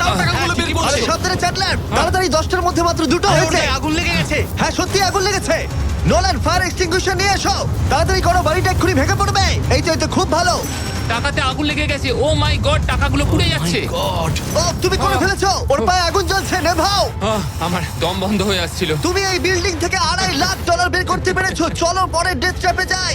তাও টাকাগুলো বের আরে সাবধানে চ্যাটলার তাড়াতাড়ি দশটার মধ্যে মাত্র দুটো হয়েছে। আগুন লেগে গেছে। হ্যাঁ সত্যি আগুন লেগেছে। নোলান ফায়ার এক্সটিংগুইশার নিয়ে এসো। তাড়াতাড়ি করো বাড়িটা এক্ষুনি ভেঙে পড়বে। এই তো এই তো খুব ভালো। টাকাতে আগুন লেগে গেছে। ও মাই গড টাকাগুলো পুড়ে যাচ্ছে। গড ও তুমি করে। ফেলেছো। ওর পায়ে আগুন জ্বলছে নেভাও। আহ, আমার দম বন্ধ হয়ে আসছিল। তুমি এই বিল্ডিং থেকে আড়াই লাখ ডলার বের করতে পেরেছ। চলো পরের ডেথ ট্র্যাপে যাই।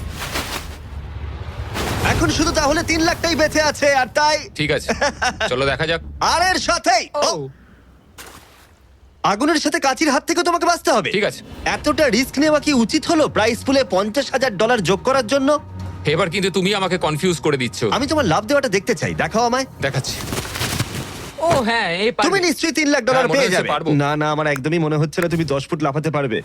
এখন শুধু তাহলে তিন লাখটাই বেঁচে আছে আর তাই ঠিক আছে। চলো দেখা যাক। আর এর সাথেই ও, আগুনের সাথে কাচির হাত থেকে তোমাকে বাঁচতে হবে। ঠিক আছে। এতটা রিস্ক নেওয়া কি উচিত হলো প্রাইস পুলে পঞ্চাশ হাজার ডলার যোগ করার জন্য? এবার কিন্তু তুমি আমাকে কনফিউজ করে দিচ্ছ। আমি তোমার লাভ দেওয়াটা দেখতে চাই। দেখাও আমায়। দেখাচ্ছি। ও হ্যাঁ এই তুমি নিশ্চয়ই তিন লাখ ডলার হ্যাঁ, মনে পেয়ে হচ্ছে যাবে। পারব। না না আমার একদমই মনে হচ্ছে না তুমি দশ ফুট লাফাতে পারবে।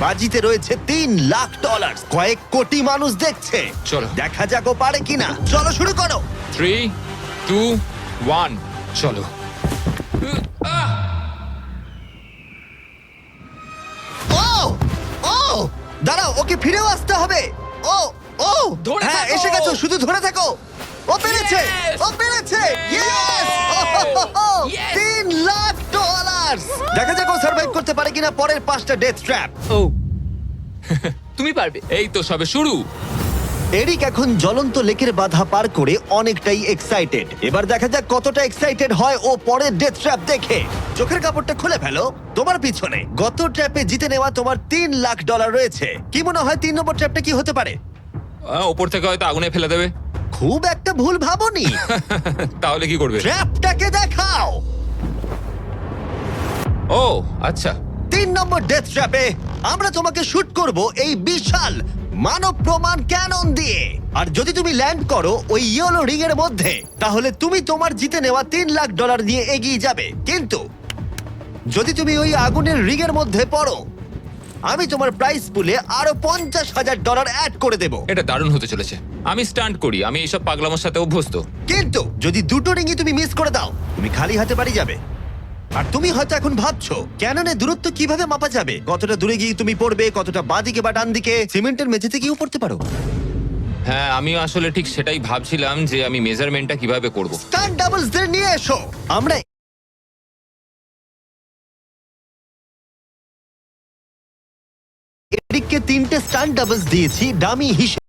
বাজিতে রয়েছে তিন লাখ ডলার কয়েক কোটি মানুষ দেখছে। চলো। দেখা যাক ও পারে কিনা। চলো শুরু করো। থ্রি টু ওয়ান চলো। আহ! ও ও দাঁড়াও ওকে ফিরেও আসতে হবে। ও ও ধরে হ্যাঁ থাকো। এসে গেছো শুধু ধরে থাকো। ও পেরেছে Yes! ও পেরেছে। Yes! তিন লাখ ডলার দেখা যাক ও সার্ভাইভ করতে পারে কিনা পরের পাঁচটা ডেথ ট্র্যাপ ও। তুমি পারবে। এই তো সবে শুরু। এরিক এখন জ্বলন্ত লেকের বাধা পার করে অনেকটাই এক্সাইটেড এবার দেখা যাক কতটা এক্সাইটেড হয় ও পরের ডেথ ট্র্যাপ দেখে। চোখের কাপড়টা খুলে ফেলো তোমার পিছনে। গত ট্র্যাপে জিতে নেওয়া তোমার তিন লাখ ডলার রয়েছে। কি মনে হয় তিন নম্বর ট্র্যাপটা কি হতে পারে? আহ, ওপর থেকে হয়তো আগুনে ফেলে দেবে। খুব একটা ভুল ভাবনি। তাহলে কি করবে? ট্র্যাপটাকে দেখাও। ও আচ্ছা। তিন নম্বর ডেথ ট্র্যাপে আমরা তোমাকে শুট করব এই বিশাল মানব প্রমাণ ক্যানন দিয়ে। আর যদি তুমি ল্যান্ড করো ওই ইয়েলো রিং এর মধ্যে তাহলে তুমি তোমার জিতে নেওয়া তিন লাখ ডলার নিয়ে এগিয়ে যাবে। কিন্তু যদি তুমি ওই আগুনের রিং এর মধ্যে পড়ো আমি তোমার প্রাইস পুলে আরও পঞ্চাশ হাজার ডলার অ্যাড করে দেব। এটা দারুণ হতে চলেছে। আমি স্টান্ট করি আমি এইসব পাগলামোর সাথে অভ্যস্ত। কিন্তু যদি দুটো রিংই তুমি মিস করে দাও তুমি খালি হাতে বাড়ি যাবে। আর তুমি হয়তো এখন ভাবছ ক্যাননে দূরত্ব কীভাবে মাপা যাবে? কতটা দূরে গিয়ে তুমি পড়বে কতটা বাঁদিকে বা ডান দিকে সিমেন্টের মেঝেতে গিয়েও পড়তে পারো। হ্যাঁ আমি আসলে ঠিক সেটাই ভাবছিলাম যে আমি মেজারমেন্টটা কীভাবে করব। স্টার ডাবলস দের নিয়ে এসো। আমরা এদিককে তিনটে স্টান ডাবলস দিয়েছি ডামি হিসেবে